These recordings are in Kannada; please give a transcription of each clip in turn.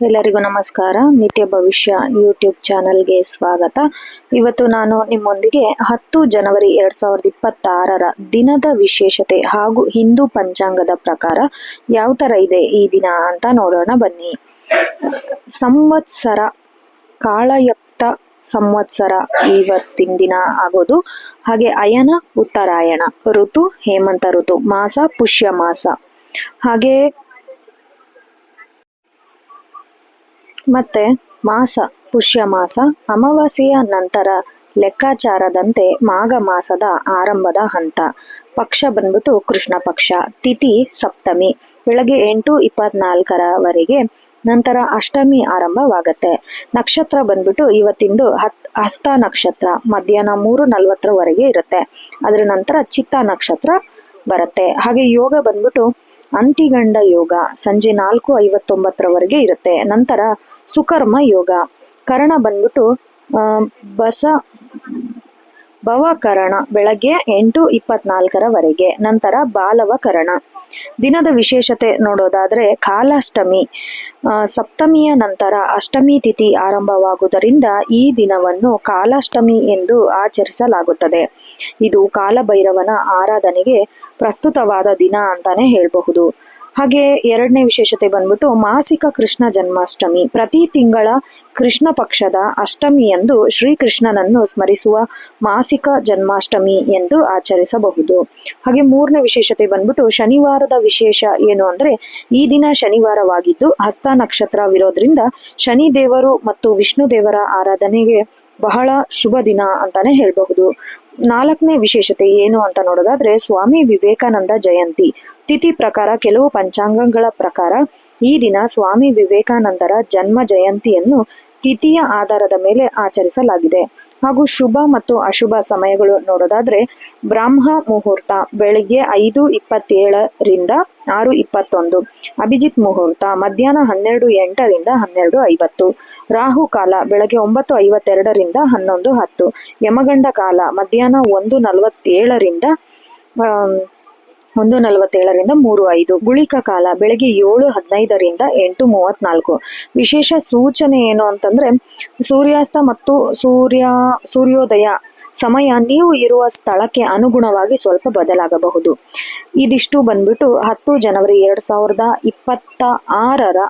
ಎಲ್ಲರಿಗೂ ನಮಸ್ಕಾರ. ನಿತ್ಯ ಭವಿಷ್ಯ ಯೂಟ್ಯೂಬ್ ಚಾನಲ್ಗೆ ಸ್ವಾಗತ. ಇವತ್ತು ನಾನು ನಿಮ್ಮೊಂದಿಗೆ ಹತ್ತು ಜನವರಿ ಎರಡ್ ಸಾವಿರದ ಇಪ್ಪತ್ತಾರರ ದಿನದ ವಿಶೇಷತೆ ಹಾಗೂ ಹಿಂದೂ ಪಂಚಾಂಗದ ಪ್ರಕಾರ ಯಾವ ಥರ ಇದೆ ಈ ದಿನ ಅಂತ ನೋಡೋಣ ಬನ್ನಿ. ಸಂವತ್ಸರ ಕಾಳಯುಕ್ತ ಸಂವತ್ಸರ ಇವತ್ತಿನ ದಿನ ಆಗೋದು. ಹಾಗೆ ಅಯನ ಉತ್ತರಾಯಣ ಋತು, ಹೇಮಂತ ಋತು, ಮಾಸ, ಪುಷ್ಯ ಮಾಸ. ಹಾಗೆ ಮತ್ತೆ ಮಾಸ, ಪುಷ್ಯ ಮಾಸ, ಅಮಾವಾಸ್ಯೆಯ ನಂತರ ಲೆಕ್ಕಾಚಾರದಂತೆ ಮಾಘ ಮಾಸದ ಆರಂಭದ ಹಂತ. ಪಕ್ಷ ಬಂದ್ಬಿಟ್ಟು ಕೃಷ್ಣ ಪಕ್ಷ. ತಿಥಿ ಸಪ್ತಮಿ. ಬೆಳಗ್ಗೆ ಎಂಟು ಇಪ್ಪತ್ನಾಲ್ಕರವರೆಗೆ ನಂತರ ಅಷ್ಟಮಿ ಆರಂಭವಾಗತ್ತೆ. ನಕ್ಷತ್ರ ಬಂದ್ಬಿಟ್ಟು ಇವತ್ತಿಂದು ಹತ್ ಹಸ್ತ ನಕ್ಷತ್ರ. ಮಧ್ಯಾಹ್ನ ಮೂರು ನಲ್ವತ್ತರವರೆಗೆ ಇರುತ್ತೆ. ಅದರ ನಂತರ ಚಿತ್ತ ನಕ್ಷತ್ರ ಬರುತ್ತೆ. ಹಾಗೆ ಯೋಗ ಬಂದ್ಬಿಟ್ಟು ಅಂತಿಗಂಡ ಯೋಗ ಸಂಜೆ ನಾಲ್ಕು ಐವತ್ತೊಂಬತ್ತರವರೆಗೆ ಇರುತ್ತೆ. ನಂತರ ಸುಕರ್ಮ ಯೋಗ. ಕರಣ ಬಂದ್ಬಿಟ್ಟು ಬಸ, ಭವಕರಣ ಬೆಳಗ್ಗೆ ಎಂಟು ಇಪ್ಪತ್ನಾಲ್ಕರವರೆಗೆ. ನಂತರ ಬಾಲವಕರಣ. ದಿನದ ವಿಶೇಷತೆ ನೋಡೋದಾದ್ರೆ ಕಾಲಾಷ್ಟಮಿ. ಸಪ್ತಮಿಯ ನಂತರ ಅಷ್ಟಮಿ ತಿಥಿ ಆರಂಭವಾಗುವುದರಿಂದ ಈ ದಿನವನ್ನು ಕಾಲಾಷ್ಟಮಿ ಎಂದು ಆಚರಿಸಲಾಗುತ್ತದೆ. ಇದು ಕಾಲಭೈರವನ ಆರಾಧನೆಗೆ ಪ್ರಸ್ತುತವಾದ ದಿನ ಅಂತಾನೆ ಹೇಳಬಹುದು. ಹಾಗೆ ಎರಡನೇ ವಿಶೇಷತೆ ಬಂದ್ಬಿಟ್ಟು ಮಾಸಿಕ ಕೃಷ್ಣ ಜನ್ಮಾಷ್ಟಮಿ. ಪ್ರತಿ ತಿಂಗಳ ಕೃಷ್ಣ ಪಕ್ಷದ ಅಷ್ಟಮಿಯಂದು ಶ್ರೀಕೃಷ್ಣನನ್ನು ಸ್ಮರಿಸುವ ಮಾಸಿಕ ಜನ್ಮಾಷ್ಟಮಿ ಎಂದು ಆಚರಿಸಬಹುದು. ಹಾಗೆ ಮೂರನೇ ವಿಶೇಷತೆ ಬಂದ್ಬಿಟ್ಟು ಶನಿವಾರದ ವಿಶೇಷ ಏನು ಅಂದ್ರೆ ಈ ದಿನ ಶನಿವಾರವಾಗಿದ್ದು ಹಸ್ತ ನಕ್ಷತ್ರವಿರೋದ್ರಿಂದ ಶನಿ ದೇವರು ಮತ್ತು ವಿಷ್ಣು ದೇವರ ಆರಾಧನೆಗೆ ಬಹಳ ಶುಭ ದಿನ ಅಂತಾನೆ ಹೇಳಬಹುದು. ನಾಲ್ಕನೇ ವಿಶೇಷತೆ ಏನು ಅಂತ ನೋಡೋದಾದ್ರೆ, ಸ್ವಾಮಿ ವಿವೇಕಾನಂದ ಜಯಂತಿ. ತಿಥಿ ಪ್ರಕಾರ, ಕೆಲವು ಪಂಚಾಂಗಗಳ ಪ್ರಕಾರ ಈ ದಿನ ಸ್ವಾಮಿ ವಿವೇಕಾನಂದರ ಜನ್ಮ ಜಯಂತಿಯನ್ನು ತಿಥಿಯ ಆಧಾರದ ಮೇಲೆ ಆಚರಿಸಲಾಗಿದೆ. ಹಾಗೂ ಶುಭ ಮತ್ತು ಅಶುಭ ಸಮಯಗಳು ನೋಡೋದಾದ್ರೆ, ಬ್ರಾಹ್ಮ ಮುಹೂರ್ತ ಬೆಳಿಗ್ಗೆ ಐದು ಇಪ್ಪತ್ತೇಳರಿಂದ ಆರು ಇಪ್ಪತ್ತೊಂದು, ಅಭಿಜಿತ್ ಮುಹೂರ್ತ ಮಧ್ಯಾಹ್ನ ಹನ್ನೆರಡು ಎಂಟರಿಂದ ಹನ್ನೆರಡು ಐವತ್ತು, ರಾಹು ಕಾಲ ಬೆಳಗ್ಗೆ ಒಂಬತ್ತು ಐವತ್ತೆರಡರಿಂದ ಹನ್ನೊಂದು ಹತ್ತು, ಯಮಗಂಡ ಕಾಲ ಮಧ್ಯಾಹ್ನ ಒಂದು ನಲವತ್ತೇಳರಿಂದ ಒಂದು ನಲವತ್ತೇಳರಿಂದ ಮೂರು ಐದು ಗುಳಿಕ ಕಾಲ ಬೆಳಗ್ಗೆ ಏಳು ಹದಿನೈದರಿಂದ ಎಂಟು ಮೂವತ್ನಾಲ್ಕು. ವಿಶೇಷ ಸೂಚನೆ ಏನು ಅಂತಂದ್ರೆ, ಸೂರ್ಯಾಸ್ತ ಮತ್ತು ಸೂರ್ಯ, ಸೂರ್ಯೋದಯ ಸಮಯ ನೀವು ಇರುವ ಸ್ಥಳಕ್ಕೆ ಅನುಗುಣವಾಗಿ ಸ್ವಲ್ಪ ಬದಲಾಗಬಹುದು. ಇದಿಷ್ಟು ಬಂದ್ಬಿಟ್ಟು ಹತ್ತು ಜನವರಿ ಎರಡು ಸಾವಿರದ ಇಪ್ಪತ್ತ ಆರರ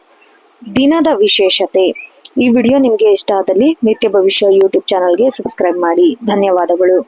ದಿನದ ವಿಶೇಷತೆ. ಈ ವಿಡಿಯೋ ನಿಮಗೆ ಇಷ್ಟ ಆದಲ್ಲಿ ನಿತ್ಯ ಭವಿಷ್ಯ ಯೂಟ್ಯೂಬ್ ಚಾನಲ್ಗೆ ಸಬ್ಸ್ಕ್ರೈಬ್ ಮಾಡಿ. ಧನ್ಯವಾದಗಳು.